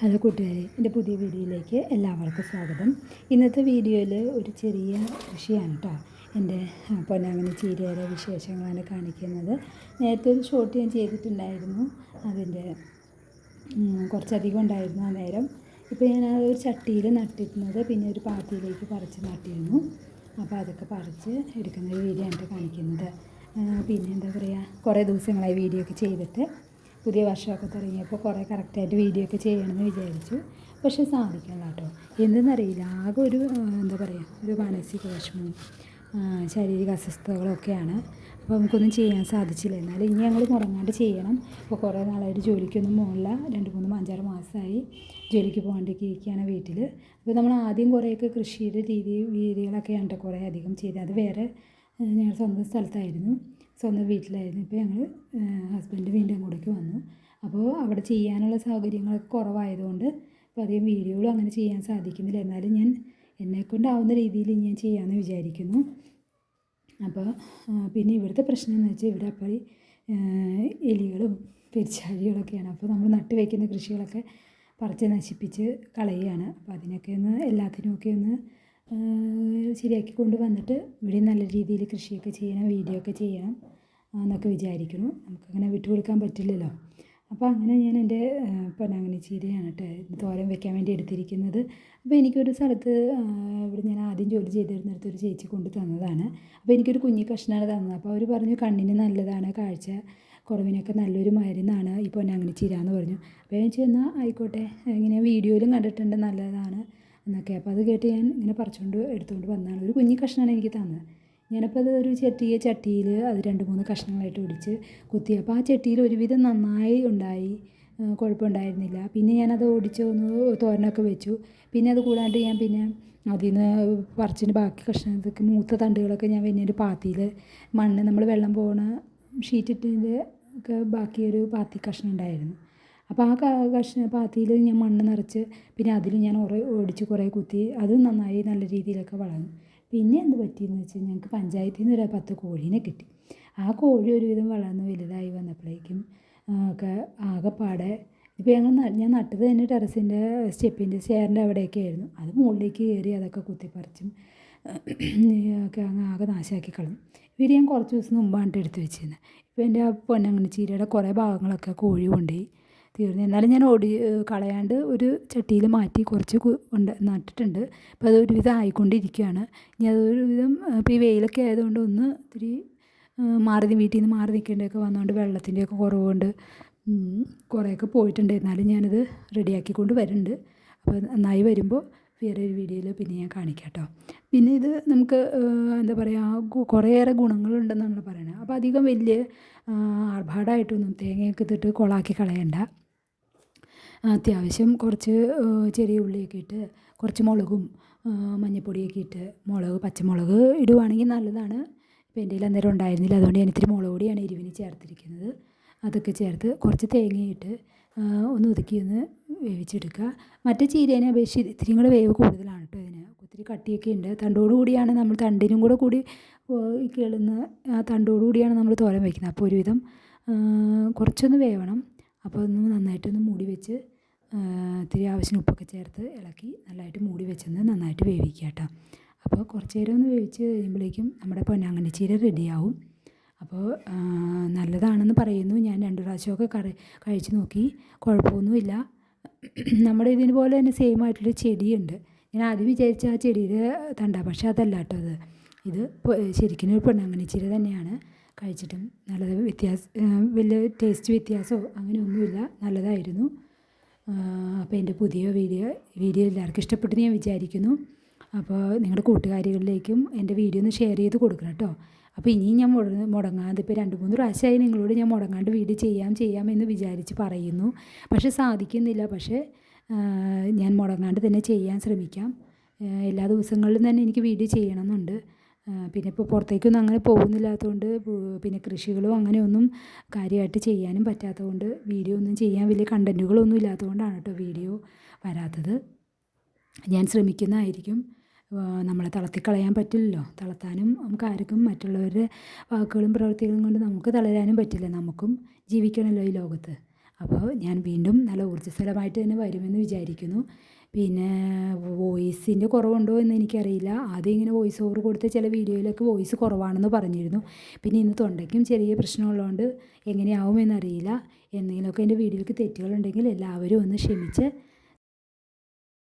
Hello കൂട്ടുകാരെ എന്റെ പുതിയ വീഡിയോയിലേക്ക് എല്ലാവർക്കും സ്വാഗതം. ഇന്നത്തെ വീഡിയോയിൽ ഒരു ചെറിയ കൃഷിയാണ് കേട്ടോ എന്റെ പൊന്നാങ്ങനെ ചീരയുടെ വിശേഷങ്ങളാണ് കാണിക്കുന്നത്. നേരത്തെ ഒരു ഷോട്ട് ഞാൻ ചെയ്തിട്ടുണ്ടായിരുന്നു അതിന്റെ കുറച്ചധികം ഉണ്ടായിരുന്നു ആ നേരം. ഇപ്പോൾ ഞാൻ ആ ഒരു ചട്ടിയിൽ നട്ടിരുന്നത് പിന്നെ ഒരു പാത്തിയിലേക്ക് പറിച്ച് നട്ടിരുന്നു. അപ്പോൾ അതൊക്കെ പറിച്ച് എടുക്കുന്ന വീഡിയോ ആണ് കാണിക്കുന്നത്. പിന്നെ എന്താ പറയുക കുറേ ദിവസങ്ങളായി വീഡിയോ ഒക്കെ ചെയ്തിട്ട് പുതിയ വർഷമൊക്കെ തുടങ്ങിയപ്പോൾ കുറേ കറക്റ്റായിട്ട് വീഡിയോ ഒക്കെ ചെയ്യണമെന്ന് വിചാരിച്ചു. പക്ഷെ സാധിക്കില്ല കേട്ടോ. എന്തെന്നറിയില്ല. ആകെ ഒരു എന്താ പറയുക ഒരു മാനസിക വിഷമവും ശാരീരിക അസ്വസ്ഥതകളൊക്കെയാണ് അപ്പോൾ നമുക്കൊന്നും ചെയ്യാൻ സാധിച്ചില്ല. എന്നാലും ഇനി ഞങ്ങൾ മുടങ്ങാണ്ട് ചെയ്യണം. ഇപ്പോൾ കുറേ നാളായിട്ട് ജോലിക്കൊന്നും പോകില്ല രണ്ട് മൂന്ന് അഞ്ചാറ് മാസമായി ജോലിക്ക് പോകാണ്ടിരിക്കുകയാണ് വീട്ടിൽ. അപ്പോൾ നമ്മൾ ആദ്യം കുറേയൊക്കെ കൃഷിയുടെ രീതി രീതികളൊക്കെയാണ് കുറേ അധികം ചെയ്ത് അത് വേറെ ഞങ്ങൾ സ്വന്തം സ്ഥലത്തായിരുന്നു. സ്വന്തം വീട്ടിലായിരുന്നു. ഇപ്പോൾ ഞങ്ങൾ ഹസ്ബൻഡ് വീണ്ടും അങ്ങോട്ടേക്ക് വന്നു. അപ്പോൾ അവിടെ ചെയ്യാനുള്ള സൗകര്യങ്ങളൊക്കെ കുറവായതുകൊണ്ട് ഇപ്പോൾ അധികം വീഡിയോകളും അങ്ങനെ ചെയ്യാൻ സാധിക്കുന്നില്ല. എന്നാലും ഞാൻ എന്നെക്കൊണ്ടാവുന്ന രീതിയിൽ ഞാൻ ചെയ്യാമെന്ന് വിചാരിക്കുന്നു. അപ്പോൾ പിന്നെ ഇവിടുത്തെ പ്രശ്നം എന്ന് വെച്ചാൽ ഇവിടെ അപ്പോൾ എലികളും പെരിച്ചാഴികളൊക്കെയാണ്. അപ്പോൾ നമ്മൾ നട്ട് വയ്ക്കുന്ന കൃഷികളൊക്കെ പറിച്ച് നശിപ്പിച്ച് കളയുകയാണ്. അപ്പോൾ അതിനൊക്കെ ഒന്ന് എല്ലാത്തിനുമൊക്കെ ഒന്ന് ശരിയാക്കി കൊണ്ട് വന്നിട്ട് ഇവിടെ നല്ല രീതിയിൽ കൃഷിയൊക്കെ ചെയ്യണം വീഡിയോ ഒക്കെ ചെയ്യണം എന്നൊക്കെ വിചാരിക്കുന്നു. നമുക്കങ്ങനെ വിട്ടുകൊടുക്കാൻ പറ്റില്ലല്ലോ. അപ്പോൾ അങ്ങനെ ഞാൻ എന്റെ പൊന്നാങ്കണ്ണി ചീരയാണ് കേട്ടോ തോരൻ വെക്കാൻ വേണ്ടി എടുത്തിരിക്കുന്നത്. അപ്പോൾ എനിക്കൊരു സ്ഥലത്ത് ഇവിടെ ഞാൻ ആദ്യം ജോലി ചെയ്തിരുന്നിടത്ത് ഒരു ചേച്ചി കൊണ്ട് തന്നതാണ്. അപ്പോൾ എനിക്കൊരു കുഞ്ഞി കഷ്ണമാണ് തന്നത്. അപ്പോൾ അവർ പറഞ്ഞു കണ്ണിന് നല്ലതാണ് കാഴ്ച കുറവിനൊക്കെ നല്ലൊരു മരുന്നാണ് ഈ പൊന്നാങ്കണ്ണി ചീര എന്ന് പറഞ്ഞു. അപ്പോൾ ഞാൻ ചെന്നാൽ ആയിക്കോട്ടെ ഇങ്ങനെ വീഡിയോയിലും കണ്ടിട്ടുണ്ട് നല്ലതാണ്. എന്നൊക്കെ. അപ്പോൾ അത് കേട്ട് ഞാൻ ഇങ്ങനെ പറിച്ചുകൊണ്ട് എടുത്തുകൊണ്ട് വന്നതാണ് ഒരു കുഞ്ഞി കഷ്ണമാണ് എനിക്ക് തന്നത്. ഞാനപ്പോൾ അത് ഒരു ചെട്ടിയ ചട്ടിയിൽ അത് രണ്ട് മൂന്ന് കഷ്ണങ്ങളായിട്ട് ഒടിച്ച് കുത്തി. അപ്പോൾ ആ ചട്ടിയിൽ ഒരുവിധം നന്നായി ഉണ്ടായി. കുഴപ്പമുണ്ടായിരുന്നില്ല പിന്നെ ഞാനത് ഒടിച്ച് ഒന്ന് തോരനൊക്കെ വെച്ചു. പിന്നെ അത് കൂടാണ്ട് ഞാൻ പിന്നെ അതിൽ നിന്ന് പറിച്ചിന് ബാക്കി കഷ്ണത്തേക്ക് മൂത്ത തണ്ടുകളൊക്കെ ഞാൻ പിന്നെ ഒരു പാത്തിയിൽ മണ്ണ് നമ്മൾ വെള്ളം പോകണ ഷീറ്റിട്ടിന്റെ ഒക്കെ ബാക്കിയൊരു പാത്തി കഷ്ണം ഉണ്ടായിരുന്നു. അപ്പോൾ ആ കഷ്ണ പാത്തിയിൽ ഞാൻ മണ്ണ് നിറച്ച് പിന്നെ അതിൽ ഞാൻ കുറേ ഓടിച്ച് കുറേ കുത്തി അത് നന്നായി നല്ല രീതിയിലൊക്കെ വളർന്നു. പിന്നെ എന്ത് പറ്റിയെന്ന് വെച്ചാൽ ഞങ്ങൾക്ക് പഞ്ചായത്തിൽ നിന്ന് ഒരു പത്ത് കോഴീനെ കിട്ടി. ആ കോഴി ഒരുവിധം വളർന്ന് വലുതായി വന്നപ്പോഴേക്കും ഒക്കെ ആകെപ്പാടെ ഇപ്പോൾ ഞങ്ങൾ ഞാൻ നട്ടത് തന്നെ ടെറസിന്റെ സ്റ്റെപ്പിന്റെ ചേറിന്റെ അവിടെയൊക്കെ ആയിരുന്നു. അത് മുകളിലേക്ക് കയറി അതൊക്കെ കുത്തിപ്പറിച്ചും ഒക്കെ അങ്ങ് ആകെ നാശമാക്കി കളഞ്ഞു. ഇവർ ഞാൻ കുറച്ച് ദിവസം മുമ്പാണ് എടുത്ത് വെച്ചിരുന്നത് ഇപ്പോൾ എന്റെ ആ പൊന്നങ്ങനെ ചീരയുടെ കുറേ ഭാഗങ്ങളൊക്കെ കോഴി കൊണ്ടുപോയി. തീർന്നു. എന്നാലും ഞാൻ ഓടി കളയാണ്ട് ഒരു ചട്ടിയിൽ മാറ്റി കുറച്ച് ഉണ്ട് നട്ടിട്ടുണ്ട്. അപ്പോൾ അത് ഒരുവിധം ആയിക്കൊണ്ടിരിക്കുകയാണ്. ഇനി അതൊരു വിധം ഇപ്പോൾ ഈ വെയിലൊക്കെ ആയതുകൊണ്ട് ഒന്ന് ഇത്തിരി മാറി വീട്ടിൽ നിന്ന് മാറി നിൽക്കേണ്ടതൊക്കെ വന്നുകൊണ്ട് വെള്ളത്തിന്റെയൊക്കെ കുറവുകൊണ്ട് കുറേയൊക്കെ പോയിട്ടുണ്ട്. എന്നാലും ഞാനത് റെഡിയാക്കിക്കൊണ്ട് വരുന്നുണ്ട്. അപ്പോൾ നന്നായി വരുമ്പോൾ വേറെ ഒരു വീഡിയോയിൽ പിന്നെ ഞാൻ കാണിക്കാം കേട്ടോ പിന്നെ ഇത് നമുക്ക് എന്താ പറയുക കുറേയേറെ ഗുണങ്ങളുണ്ടെന്നാണ് പറയുന്നത് അപ്പോൾ അധികം വലിയ ആർഭാടമായിട്ടൊന്നും തേങ്ങയൊക്കെ ഇട്ടിട്ട് കൊളാക്കി കളയണ്ട. അത്യാവശ്യം കുറച്ച് ചെറിയ ഉള്ളിയൊക്കെ ഇട്ട് കുറച്ച് മുളകും മഞ്ഞൾപ്പൊടിയൊക്കെ ഇട്ട് മുളക് പച്ചമുളക് ഇടുവാണെങ്കിൽ നല്ലതാണ്. ഇപ്പോൾ എന്റെ കയ്യിൽ അന്നേരം ഉണ്ടായിരുന്നില്ല. അതുകൊണ്ട് ഞാൻ ഇത്തിരി മുളക് പൊടിയാണ് എരിവിന് ചേർത്തിരിക്കുന്നത്. അതൊക്കെ ചേർത്ത് കുറച്ച് തേങ്ങയിട്ട് ഒന്ന് ഒതുക്കി ഒന്ന് വേവിച്ചെടുക്കുക. മറ്റേ ചീരേനെ അപേക്ഷിച്ച് ഇത്തിരിയും കൂടെ വേവ് കൂടുതലാണ് കേട്ടോ ഇതിന്. ഒത്തിരി കട്ടിയൊക്കെ ഉണ്ട്. തണ്ടോടു കൂടിയാണ് നമ്മൾ തണ്ടിനും കൂടെ കൂടി കേളുന്ന ആ തണ്ടോടു കൂടിയാണ് നമ്മൾ തോരൻ വയ്ക്കുന്നത്. അപ്പോൾ ഒരുവിധം കുറച്ചൊന്ന് വേവണം. അപ്പോൾ ഒന്ന് നന്നായിട്ടൊന്ന് മൂടി വെച്ച് ഇത്തിരി ആവശ്യത്തിന് ഉപ്പൊക്കെ ചേർത്ത് ഇളക്കി നല്ലതായിട്ട് മൂടി വെച്ചൊന്ന് നന്നായിട്ട് വേവിക്കുക കേട്ടോ. അപ്പോൾ കുറച്ച് നേരം ഒന്ന് വേവിച്ച് കഴിയുമ്പോഴേക്കും നമ്മുടെ പൊന്നാങ്കണ്ണി ചീര റെഡിയാവും അപ്പോൾ നല്ലതാണെന്ന് പറയുന്നു. ഞാൻ രണ്ട് പ്രാവശ്യമൊക്കെ കറി കഴിച്ച് നോക്കി. കുഴപ്പമൊന്നുമില്ല. നമ്മുടെ ഇതിന് പോലെ തന്നെ സെയിം ആയിട്ടുള്ള ചെടിയുണ്ട്. ഞാൻ ആദ്യം വിചാരിച്ച ആ ചെടിയുടെ തണ്ട പക്ഷേ അതല്ല കേട്ടോ അത്. ഇത് ശരിക്കും ഒരു പൊന്നാങ്കണ്ണി ചീര തന്നെയാണ്. കഴിച്ചിട്ടും നല്ലത് വ്യത്യാസം വലിയ ടേസ്റ്റ് വ്യത്യാസമോ അങ്ങനെയൊന്നുമില്ല. നല്ലതായിരുന്നു. അപ്പോൾ എന്റെ പുതിയ വീഡിയോ വീഡിയോ എല്ലാവർക്കും ഇഷ്ടപ്പെട്ടെന്ന് ഞാൻ വിചാരിക്കുന്നു. അപ്പോൾ നിങ്ങളുടെ കൂട്ടുകാരികളിലേക്കും എന്റെ വീഡിയോ ഒന്ന് ഷെയർ ചെയ്ത് കൊടുക്കണം കേട്ടോ. അപ്പോൾ ഇനിയും ഞാൻ മുട മുടങ്ങാതെ ഇപ്പോൾ രണ്ട് മൂന്ന് പ്രാവശ്യമായി നിങ്ങളോട് ഞാൻ മുടങ്ങാണ്ട് വീഡിയോ ചെയ്യാം ചെയ്യാം എന്ന് വിചാരിച്ച് പറയുന്നു. പക്ഷേ സാധിക്കുന്നില്ല. പക്ഷേ ഞാൻ മുടങ്ങാണ്ട് തന്നെ ചെയ്യാൻ ശ്രമിക്കാം. എല്ലാ ദിവസങ്ങളിലും തന്നെ എനിക്ക് വീഡിയോ ചെയ്യണമെന്നുണ്ട്. പിന്നെ ഇപ്പോൾ പുറത്തേക്കൊന്നും അങ്ങനെ പോകുന്നില്ലാത്തതുകൊണ്ട് പിന്നെ കൃഷികളും അങ്ങനെയൊന്നും കാര്യമായിട്ട് ചെയ്യാനും പറ്റാത്തതുകൊണ്ട് വീഡിയോ ഒന്നും ചെയ്യാൻ വലിയ കണ്ടന്റുകളൊന്നും ഇല്ലാത്തതുകൊണ്ടാണ് കേട്ടോ വീഡിയോ വരാത്തത്. ഞാൻ ശ്രമിക്കുന്നതായിരിക്കും. നമ്മളെ തളർത്തിക്കളയാൻ പറ്റില്ലല്ലോ. തളർത്താനും നമുക്ക് ആർക്കും മറ്റുള്ളവരുടെ വാക്കുകളും പ്രവൃത്തികളും കൊണ്ട് നമുക്ക് തളരാനും പറ്റില്ല. നമുക്കും ജീവിക്കണമല്ലോ ഈ ലോകത്ത്. അപ്പോൾ ഞാൻ വീണ്ടും നല്ല ഊർജസ്വലമായിട്ട് തന്നെ വരുമെന്ന് വിചാരിക്കുന്നു. പിന്നെ വോയിസിന്റെ കുറവുണ്ടോ എന്ന് എനിക്കറിയില്ല. ആദ്യം ഇങ്ങനെ വോയിസ് ഓവർ കൊടുത്ത ചില വീഡിയോയിലൊക്കെ വോയിസ് കുറവാണെന്ന് പറഞ്ഞിരുന്നു. പിന്നെ ഇന്ന് തൊണ്ടയ്ക്കും ചെറിയ പ്രശ്നമുള്ളതുകൊണ്ട് എങ്ങനെയാവുമെന്നറിയില്ല. എന്തെങ്കിലുമൊക്കെ എന്റെ വീഡിയോയ്ക്ക് തെറ്റുകളുണ്ടെങ്കിൽ എല്ലാവരും ഒന്ന് ക്ഷമിച്ച്